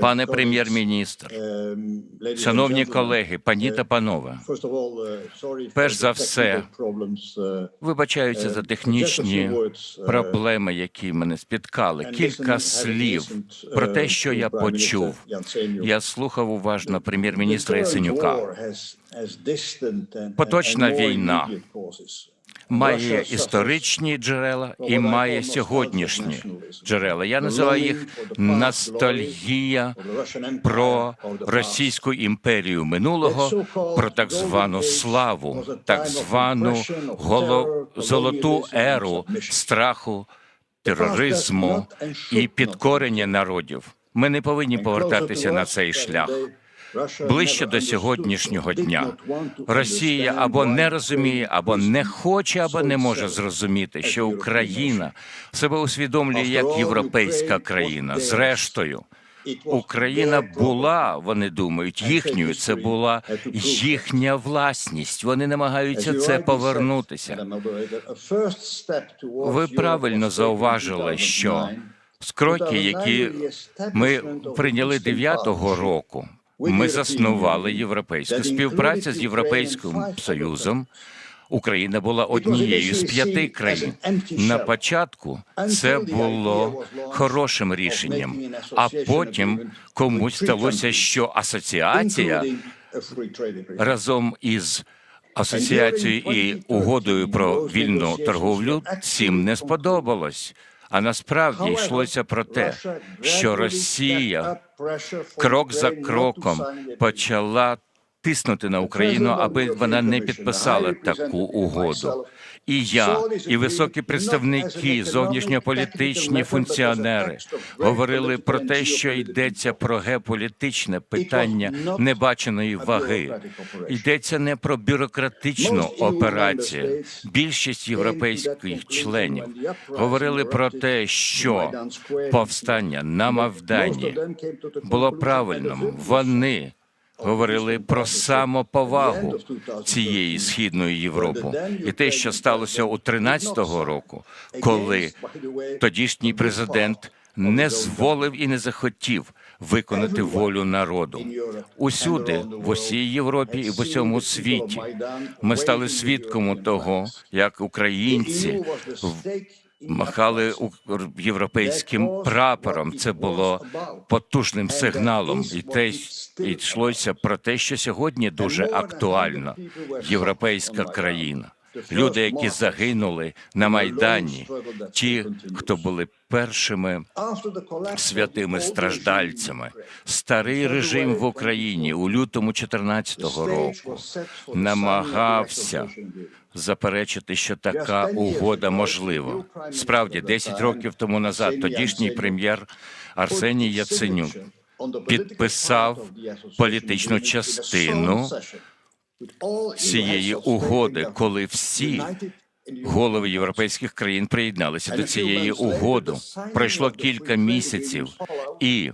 Пане прем'єр-міністр, шановні колеги, пані та панове, перш за все, вибачаюся за технічні проблеми, які мене спіткали. Кілька слів про те, що я почув. Я слухав уважно прем'єр-міністра Яценюка. Поточна війна Має історичні джерела і має сьогоднішні джерела. Я називаю їх ностальгія про Російську імперію минулого, про так звану славу, так звану голо... золоту еру страху, тероризму і підкорення народів. Ми не повинні повертатися на цей шлях. Ближче до сьогоднішнього дня Росія або не розуміє, або не хоче, або не може зрозуміти, що Україна себе усвідомлює як європейська країна. Зрештою, Україна була, вони думають, їхньою. Це була їхня власність. Вони намагаються це повернутися. Ви правильно зауважили, що скроки, які ми прийняли 9-го року. Ми заснували європейську співпрацю з європейським союзом. Україна була однією з п'яти країн. На початку це було хорошим рішенням, а потім комусь сталося, що асоціація разом із асоціацією і угодою про вільну торговлю цим не сподобалось. А насправді йшлося про те, що Росія крок за кроком почала тиснути на Україну, аби вона не підписала таку угоду. І я, і високі представники, зовнішньополітичні функціонери говорили про те, що йдеться про геополітичне питання небаченої ваги. Йдеться не про бюрократичну операцію. Більшість європейських членів говорили про те, що повстання на Мавдані було правильним. Вони говорили про самоповагу цієї східної Європи, і те, що сталося у 13-го року, коли тодішній президент не зволив і не захотів виконати волю народу. Усюди, в усій Європі і в усьому світі, ми стали свідком того, як українці махали європейським прапором. Це було потужним сигналом, і те йшлося про те, що сьогодні дуже актуально європейська країна. Люди, які загинули на майдані, ті, хто були першими святими страждальцями, старий режим в Україні у лютому 14-го року намагався заперечити, що така угода можлива. Справді, 10 років тому назад тодішній прем'єр Арсеній Яценюк підписав політичну частину цієї угоди, коли всі голови європейських країн приєдналися до цієї угоди. Пройшло кілька місяців і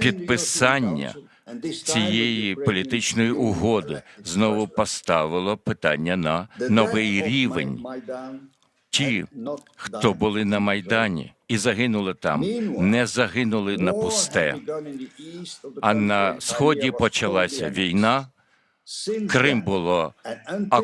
підписання цієї політичної угоди знову поставило питання на новий рівень. Ті, хто були на майдані і загинули там, не загинули на пусте. А на сході почалася війна. Крим було а,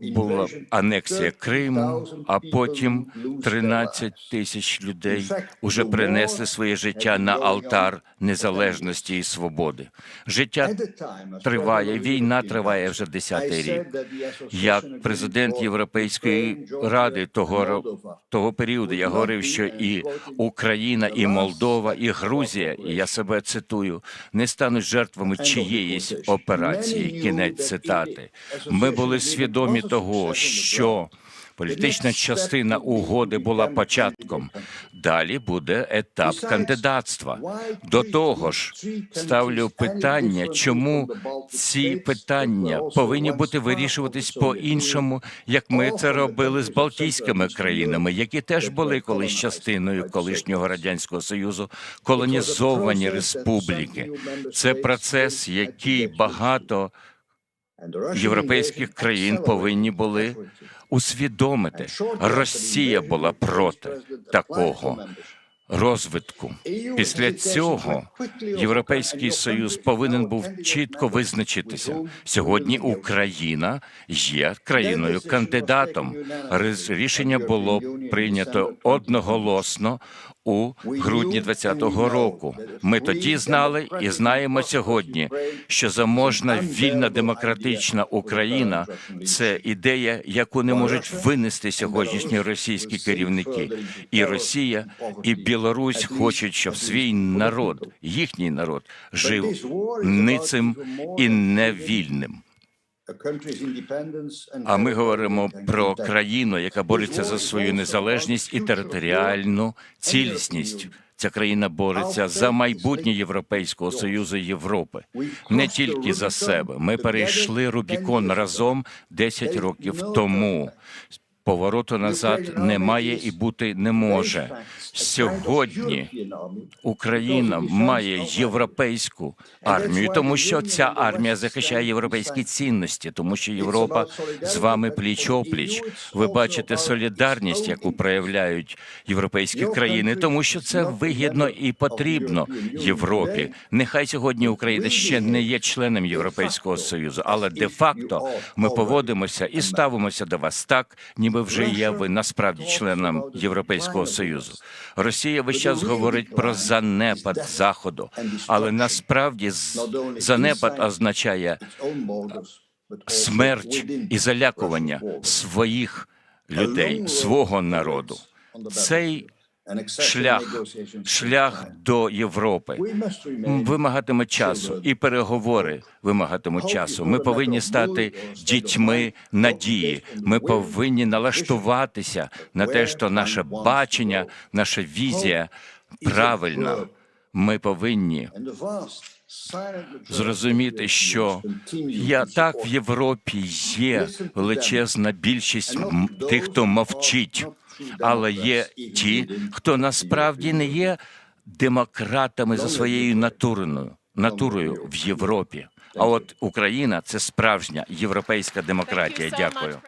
була анексія Криму, а потім 13 тисяч людей уже принесли своє життя на алтар незалежності і свободи. Життя триває, війна триває вже десятий рік. Як президент Європейської ради того того періоду. Я говорив, що і Україна, і Молдова, і Грузія, і я себе цитую, не стануть жертвами чиєїсь операції. Кінець цитати. Ми були свідомі того, що політична частина угоди була початком. Далі буде етап кандидатства. До того ж, ставлю питання, чому ці питання повинні бути вирішуватись по іншому, як ми це робили з Балтійськими країнами, які теж були колись частиною колишнього радянського союзу, колонізовані республіки. Це процес, який багато європейських країн повинні були усвідомити. Росія була проти такого розвитку. Після цього Європейський Союз повинен був чітко визначитися. Сьогодні Україна є країною кандидатом. Рішення було прийнято одноголосно у грудні 2020 року. Ми тоді знали і знаємо сьогодні, що заможна вільна демократична Україна це ідея, яку не можуть винести сьогоднішні російські керівники. І Росія, і Білорусь хочуть, щоб свій народ, їхній народ, жив ницим і невільним. А ми говоримо про країну, яка бореться за свою незалежність і територіальну цілісність. Ця країна бореться за майбутнє Європейського союзу Європи, не тільки за себе. Ми перейшли Рубікон разом 10 років тому. Повороту назад немає і бути не може. Сьогодні Україна має європейську армію, тому що ця армія захищає європейські цінності, тому що Європа з вами пліч опліч. Ви бачите солідарність, яку проявляють європейські країни, тому що це вигідно і потрібно Європі. Нехай сьогодні Україна ще не є членом Європейського союзу, але де-факто ми поводимося і ставимося до вас так, ніби вже є ви насправді членом Європейського союзу. Росія весь час говорить про занепад заходу, але насправді занепад означає смерть і залякування своїх людей, свого народу. Цей шлях, шлях до Європи вимагатиме часу, і переговори вимагатимуть часу. Ми повинні стати дітьми надії. Ми повинні налаштуватися на те, що наше бачення, наша візія правильна. Ми повинні зрозуміти, що я так в Європі є величезна більшість тих, хто мовчить, але є ті, хто насправді не є демократами за своєю натурою, натурою в Європі. А от Україна це справжня європейська демократія. Дякую.